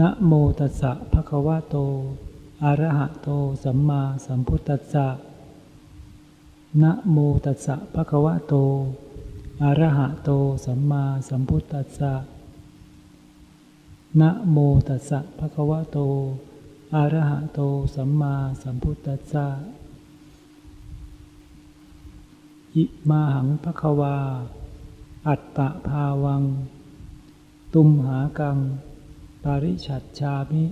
นะโมตัสสะภะคะวะโต อะระหะโต สัมมาสัมพุทธัสสะ นะโมตัสสะภะคะวะโต อะระหะโต สัมมาสัมพุทธัสสะ นะโมตัสสะภะคะวะโต อะระหะโต สัมมาสัมพุทธัสสะ อิมาหังภะคะวา อัตตะภาวัง ตุมหากัง ปาริชัดชามิ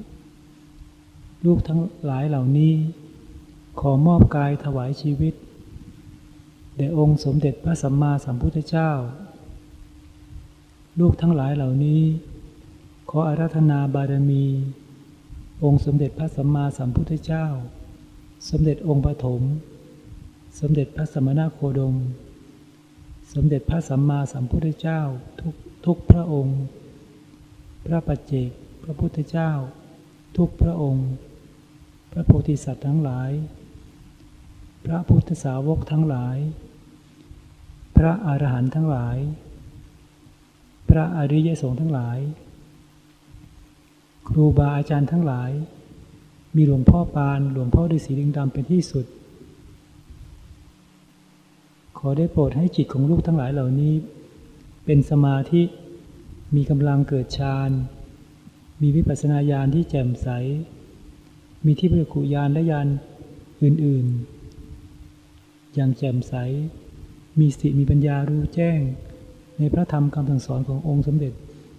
ลูกทั้งหลายเหล่านี้ ขอมอบกายถวายชีวิตแด่องค์สมเด็จพระสัมมาสัมพุทธเจ้า ลูกทั้งหลายเหล่านี้ ขออาราธนาบารมี องค์สมเด็จพระสัมมาสัมพุทธเจ้า สมเด็จองค์ปฐมสมเด็จพระสมณโคดม สมเด็จพระสัมมาสัมพุทธเจ้าทุกทุกพระองค์ พระปัจเจก พระพุทธเจ้า ทุกพระองค์ พระโพธิสัตว์ทั้งหลาย พระพุทธสาวกทั้งหลาย พระอรหันต์ทั้งหลาย พระอริยสงฆ์ทั้งหลาย ครูบาอาจารย์ทั้งหลาย มีหลวงพ่อปานหลวงพ่อฤาษีลิงดำเป็นที่สุด ขอได้โปรดให้จิตของลูกทั้งหลายเหล่านี้ เป็นสมาธิมีกำลังเกิดฌาน มีวิปัสสนาญาณที่แจ่มใส มีที่ประคุญาณและญาณอื่นๆ อย่างแจ่มใส มีสติมีปัญญารู้แจ้ง ในพระธรรมคำสั่งสอนขององค์สมเด็จ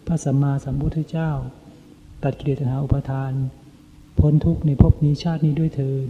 พระสัมมาสัมพุทธเจ้า ตัดกิเลสตัณหาอุปาทาน พ้นทุกข์ในภพนี้ชาตินี้ด้วยเทิน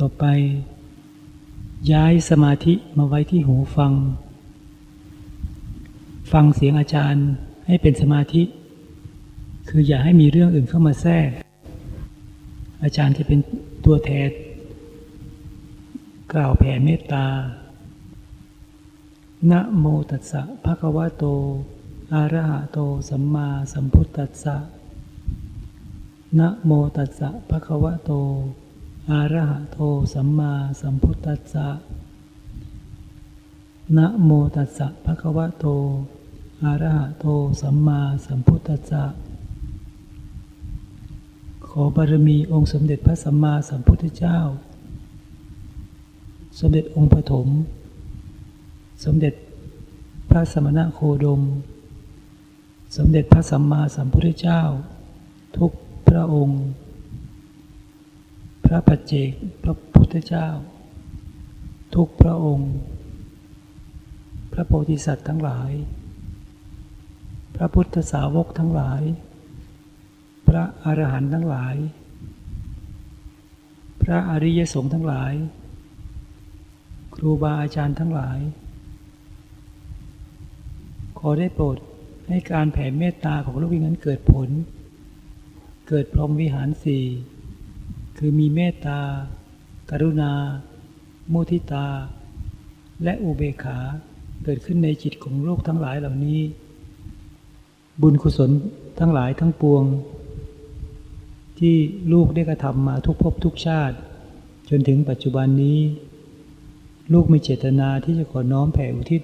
ต่อไป ย้ายสมาธิมาไว้ที่หูฟัง ฟังเสียงอาจารย์ให้เป็นสมาธิ คืออย่าให้มีเรื่องอื่นเข้ามาแทรก อาจารย์จะเป็นตัวแทนกล่าวแผ่เมตตา นะโมตัสสะภะคะวะโต อะระหะโต สัมมาสัมพุทธัสสะ นะโมตัสสะภะคะวะโต อะระหะโตสัมมาสัมพุทธัสสะ นะโมตัสสะภะคะวะโตอะระหะโตสัมมาสัมพุทธัสสะ ขอบารมีองค์สมเด็จพระสัมมาสัมพุทธเจ้า สมเด็จองค์ปฐม สมเด็จพระสมณะโคดม สมเด็จพระสัมมาสัมพุทธเจ้า ทุกพระองค์ พระปัจเจกพระพุทธเจ้า ทุกพระองค์ พระโพธิสัตว์ทั้งหลาย พระพุทธสาวกทั้งหลาย พระอรหันต์ทั้งหลาย พระอริยสงฆ์ทั้งหลาย ครูบาอาจารย์ทั้งหลาย ขอได้โปรดให้การแผ่เมตตาของลูกวิญนั้นเกิดผล เกิดพรหมวิหารสี่ คือมีเมตตา กรุณา มุทิตา และอุเบกขาเกิดขึ้นในจิตของโลกทั้งหลายเหล่านี้ บุญกุศลทั้งหลายทั้งปวง ที่ลูกได้กระทำมาทุกภพทุกชาติ จนถึงปัจจุบันนี้ ลูกมีเจตนาที่จะขอน้อมแผ่อุทิศ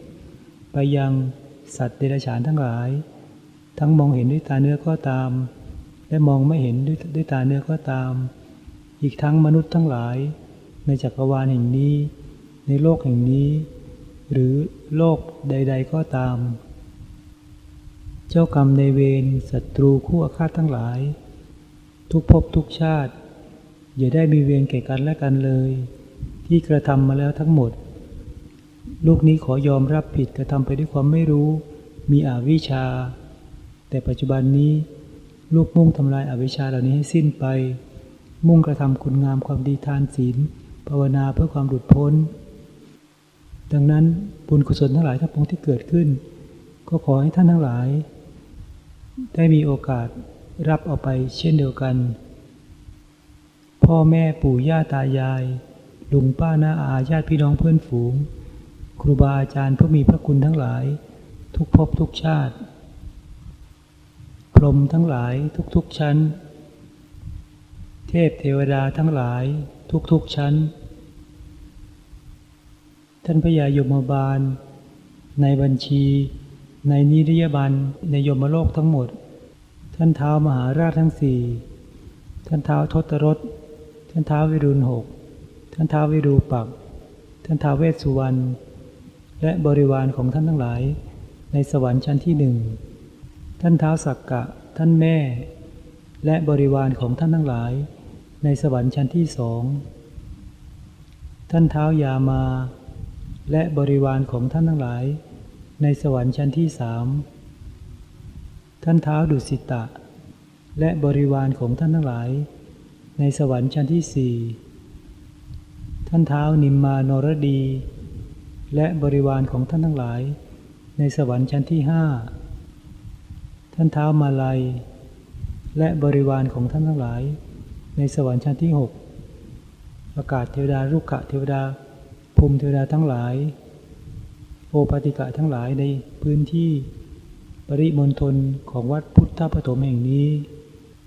ไปยังสัตว์เดรัจฉานทั้งหลาย ทั้งมองเห็นด้วยตาเนื้อก็ตาม และมองไม่เห็นด้วยด้วยตาเนื้อก็ตาม อีกทั้งมนุษย์ทั้งหลาย ในจักรวาลแห่งนี้ ในโลกแห่งนี้ หรือโลกใด ๆ ก็ตาม เจ้ากรรมในเวรศัตรูคู่อาฆาตทั้งหลาย ทุกภพทุกชาติ อย่าได้มีเวรแก่กันและกันเลย ที่กระทำมาแล้วทั้งหมด ลูกนี้ขอยอมรับผิดกระทำไปด้วยความไม่รู้ มีอวิชชา แต่ปัจจุบันนี้ลูกมุ่งทำลายอาวิชชาเหล่านี้ให้สิ้นไป มุ่งกระทำคุณงามความดีทานศีล ภาวนาเพื่อความหลุดพ้น ดังนั้นบุญกุศลทั้งหลายทั้งปวงที่เกิดขึ้น ก็ขอให้ท่านทั้งหลาย ได้มีโอกาสรับเอาไปเช่นเดียวกัน พ่อแม่ปู่ย่าตายายลุงป้าน้าอาญาติพี่น้องเพื่อนฝูง ครูบาอาจารย์ผู้มีพระคุณทั้งหลาย ทุกภพทุกชาติ พรหมทั้งหลายทุกๆชั้น ทพเทวดาทั้งหลายทุกๆชั้น ท่านพญายมบาล ในบัญชี ในนิริยบันในยมโลกทั้งหมด ท่านเท้ามหาราชทั้งสี่ท่านเท้าทศรถท่านเท้าวิรุณหกท่านเท้าวิรูปัก ท่านเท้าเวสสุวรรณและบริวารของท่านทั้งหลาย ในสวรรค์ชั้นที่หนึ่งท่านเท้าสักกะ ท่านแม่ และบริวารของท่านทั้งหลาย ในสวรรค์ชั้นที่สอง ท่านเท้ายามา และบริวารของท่านทั้งหลาย ในสวรรค์ชั้นที่สาม ท่านเท้าดุสิตะ และบริวารของท่านทั้งหลาย ในสวรรค์ชั้นที่สี่ท่านเท้านิมมานรดี และบริวารของท่านทั้งหลาย ในสวรรค์ชั้นที่ห้าท่านเท้ามาลัย และบริวารของท่านทั้งหลาย ในสวรรค์ชั้นที่หกอากาศเทวดารุกขะเทวดา ภูมิเทวดาทั้งหลาย โอปติกะทั้งหลายในพื้นที่ปริมณฑลของวัดพุทธปฐมแห่งนี้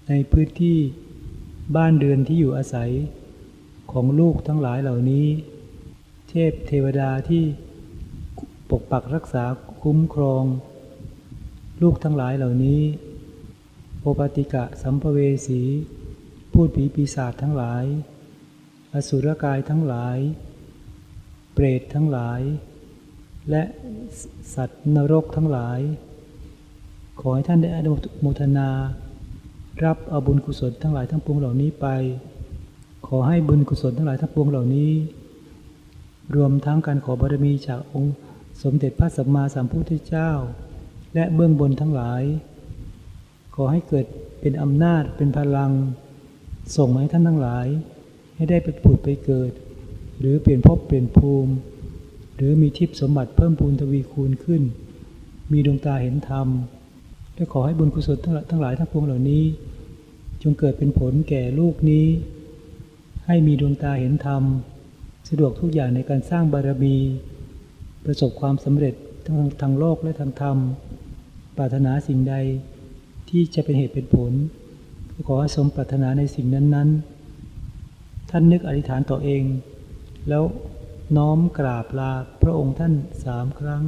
ในพื้นที่บ้านเรือนที่อยู่อาศัยของลูกทั้งหลายเหล่านี้ เทพเทวดาที่ปกปักรักษาคุ้มครอง ลูกทั้งหลายเหล่านี้ โอปติกะสัมภเวสี พูดผีปีศาจทั้งหลาย อสุรกายทั้งหลาย เปรตทั้งหลาย และสัตว์นรกทั้งหลาย ขอให้ท่านได้อนุโมทนา รับเอาบุญกุศลทั้งหลายทั้งปวงเหล่านี้ไป ขอให้บุญกุศลทั้งหลายทั้งปวงเหล่านี้ รวมทั้งการขอบารมีจากองค์ สมเด็จพระสัมมาสัมพุทธเจ้า และเบื้องบนทั้งหลาย ขอให้เกิดเป็นอำนาจเป็นพลัง ส่งมาให้ท่านทั้งหลาย ให้ได้ไปผุดไปเกิด หรือเปลี่ยนภพเปลี่ยนภูมิ หรือมีทิพย์สมบัติเพิ่มพูนทวีคูณขึ้น มีดวงตาเห็นธรรมและขอให้บุญกุศลทั้งหลายทั้งปวงเหล่านี้ จงเกิดเป็นผลแก่ลูกนี้ ให้มีดวงตาเห็นธรรม สะดวกทุกอย่างในการสร้างบารมี ประสบความสำเร็จทั้งทางโลกและทางธรรม ปรารถนาสิ่งใดที่จะเป็นเหตุเป็นผล ขอให้สมปรารถนาในสิ่งนั้นๆ ท่านนึกอธิษฐานต่อเอง แล้วน้อมกราบลาพระองค์ท่านสามครั้ง